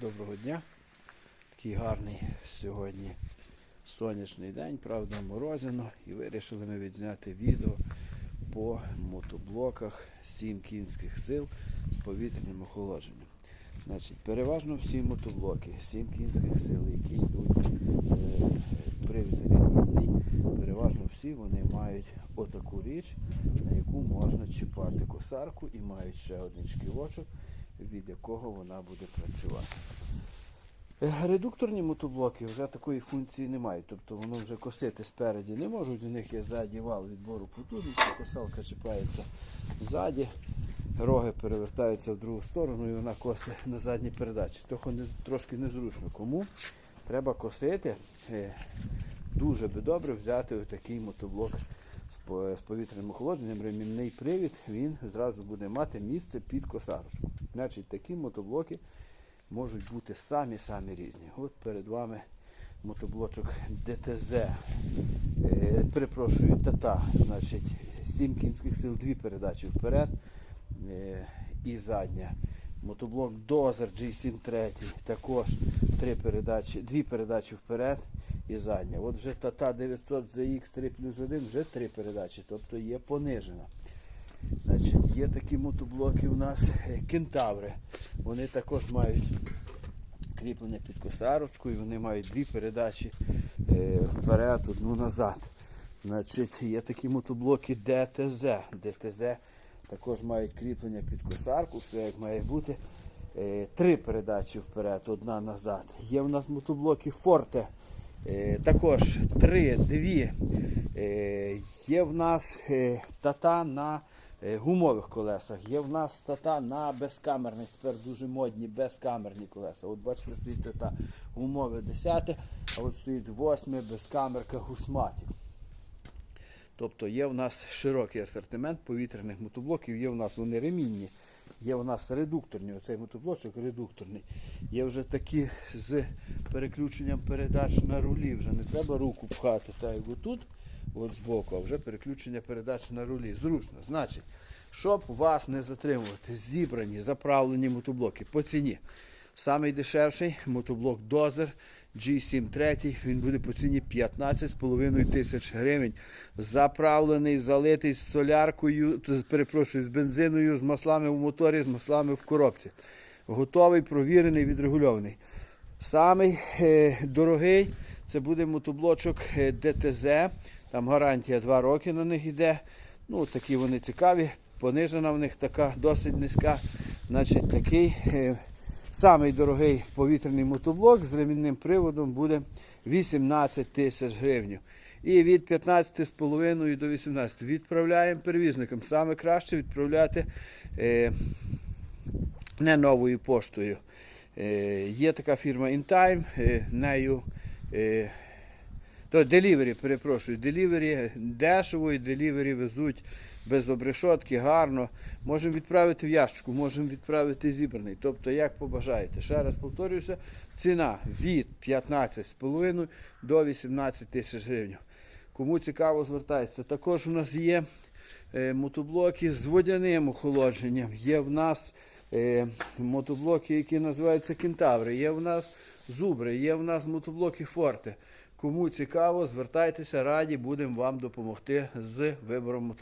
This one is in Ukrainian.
Доброго дня. Такий гарний сьогодні сонячний день, правда, морозяно. І вирішили ми відзняти відео по мотоблоках 7 кінських сил з повітряним охолодженням. Значить, переважно всі мотоблоки 7 кінських сил, які йдуть е, привід рівний, переважно всі вони мають отаку річ, на яку можна чіпати косарку і мають ще один шківочок, від якого вона буде працювати. Редукторні мотоблоки вже такої функції не мають, тобто воно вже косити спереді не можуть, у них є ззаді вал відбору потужності, косалка чіпається ззаді, роги перевертаються в другу сторону і вона косить на задній передачі. Трошки незручно. Кому треба косити, е, дуже би добре взяти отакий мотоблок з повітряним охолодженням, ремінний привід, він зразу буде мати місце під косарочку. Значить, такі мотоблоки можуть бути самі-самі різні. От перед вами мотоблочок ДТЗ. Е, перепрошую, тата, значить, 7 кінських сил, дві передачі вперед е, і задня. Мотоблок Дозер G7 також три передачі, дві передачі вперед і задня. От вже Тата 900 ZX 3 плюс 1 вже три передачі, тобто є понижена. Значить, є такі мотоблоки у нас е, кентаври. Вони також мають кріплення під косарочку і вони мають дві передачі е, вперед, одну назад. Значить, є такі мотоблоки ДТЗ. ДТЗ також мають кріплення під косарку, все як має бути. Е, три передачі вперед, одна назад. Є в нас мотоблоки Форте. Також три, дві. Є в нас тата на гумових колесах. Є в нас тата на безкамерних, тепер дуже модні безкамерні колеса. От бачите, стоїть тата гумове 10, а от стоїть 8 безкамерка гусматік. Тобто є в нас широкий асортимент повітряних мотоблоків, є в нас вони ремінні, є в нас редукторні, оцей мотоблочок редукторний. Є вже такі з переключенням передач на рулі. Вже не треба руку пхати, так як отут, от збоку, а вже переключення передач на рулі. Зручно. Значить, щоб вас не затримувати, зібрані, заправлені мотоблоки по ціні. Самий дешевший мотоблок Дозер G7 3, він буде по ціні 15,5 тисяч гривень. Заправлений, залитий з соляркою, перепрошую, з бензиною, з маслами в моторі, з маслами в коробці. Готовий, провірений, відрегульований. Самий е, дорогий це буде мотоблочок е, ДТЗ. Там гарантія 2 роки на них йде. Ну, такі вони цікаві. Понижена в них така досить низька. Значить, такий е, самий дорогий повітряний мотоблок з ремінним приводом буде 18 тисяч гривень. І від 15,5 до 18 відправляємо перевізникам. Саме краще відправляти е, не новою поштою. Е, є така фірма InTime, е, нею то Delivery, перепрошую, Delivery дешево і Delivery везуть без обрешотки, гарно. Можемо відправити в ящику, можемо відправити зібраний. Тобто, як побажаєте. Ще раз повторюся, ціна від 15,5 до 18 тисяч гривень. Кому цікаво, звертайтеся. Також у нас є е, мотоблоки з водяним охолодженням. Є в нас е, мотоблоки, які називаються кентаври. Є в нас зубри, є в нас мотоблоки форте. Кому цікаво, звертайтеся, раді будемо вам допомогти з вибором мотоблоків.